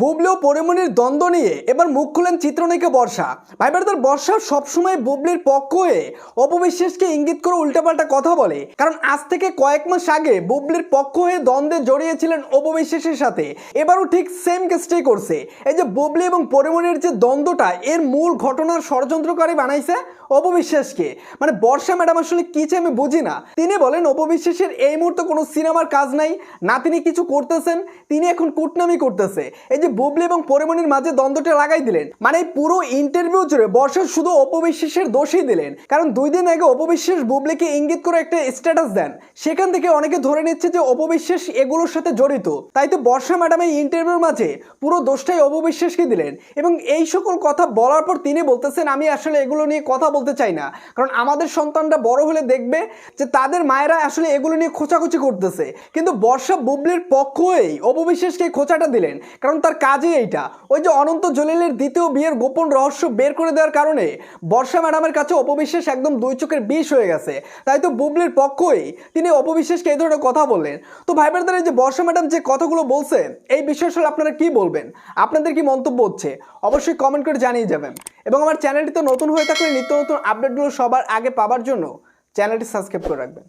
বুবলি ও পরিমণির দ্বন্দ্ব নিয়ে এবার মুখ খুলেন চিত্রনায়িকা বর্ষা। ভাই ভাইবারদের বর্ষা সবসময় বুবলির পক্ষ হয়ে অপবিশ্বাসকে ইঙ্গিত করে উল্টাপাল্টা কথা বলে। কারণ আজ থেকে কয়েক মাস আগে বুবলির পক্ষ হয়ে দ্বন্দ্বে জড়িয়েছিলেন অপবিশ্বাসের সাথে। এবারও ঠিক সেম কেসটাই করছে। এই যে বুবলি এবং পরিমণির যে দ্বন্দ্বটা, এর মূল ঘটনার ষড়যন্ত্রকারী বানাইছে অপবিশ্বাসকে। মানে বর্ষা ম্যাডাম আসলে কি চাই আমি বুঝি না। তিনি বলেন, অপবিশ্বাসের এই মুহূর্তে কোনো সিনেমার কাজ নাই, না তিনি কিছু করতেছেন, তিনি এখন কুটনামি করতেছে। এই যে বুবলি এবং পরিমণির মাঝে দ্বন্দ্বটা লাগাই দিলেন। মানে পুরো ইন্টারভিউ জুড়ে বর্ষা শুধু অপবিশ্বাসের দোষই দিলেন। কারণ দুই দিন আগে অপবিশ্বাস বুবলিকে ইঙ্গিত করে একটা স্ট্যাটাস দেন। সেখান থেকে অনেকে ধরে নিচ্ছে যে অপবিশ্বাস এগুলোর সাথে জড়িত। তাই তো বর্ষা ম্যাডাম এই ইন্টারভিউর মাঝে পুরো দোষটাই অপবিশ্বাসকে দিলেন। এবং এই সকল কথা বলার পর তিনি বলতেছেন, আমি আসলে এগুলো নিয়ে কথা বলতে চাই না। কারণ আমাদের সন্তানরা বড় হলে দেখবে যে তাদের মায়েরা আসলে এগুলো নিয়ে খোঁচাখুচি করতেছে। কিন্তু বর্ষা বুবলির পক্ষ হয়েই অপবিশ্বাসকে খোঁচাটা দিলেন। কারণ তার কাজই এইটা। ওই যে অনন্ত জলিলের দ্বিতীয় বিয়ের গোপন রহস্য বের করে দেওয়ার কারণে বর্ষা ম্যাডামের কাছে অপবিশ্বাস একদম দুই চোখের বিষ হয়ে গেছে। তাই তো বুবলির পক্ষই তিনি অপবিশ্বাসকে এই ধরনের কথা বললেন। তো ভাই ব্রাদার যে বর্ষা ম্যাডাম যে কথাগুলো বলছে, এই বিষয়ে আসলে আপনারা কি বলবেন? আপনাদের কি মন্তব্য হচ্ছে? অবশ্যই কমেন্ট করে জানিয়ে যাবেন। এবং আমার চ্যানেলটি তো নতুন হয়ে থাকলে নিত্য নতুন আপডেটগুলো সবার আগে পাবার জন্য চ্যানেলটি সাবস্ক্রাইব করে রাখবেন।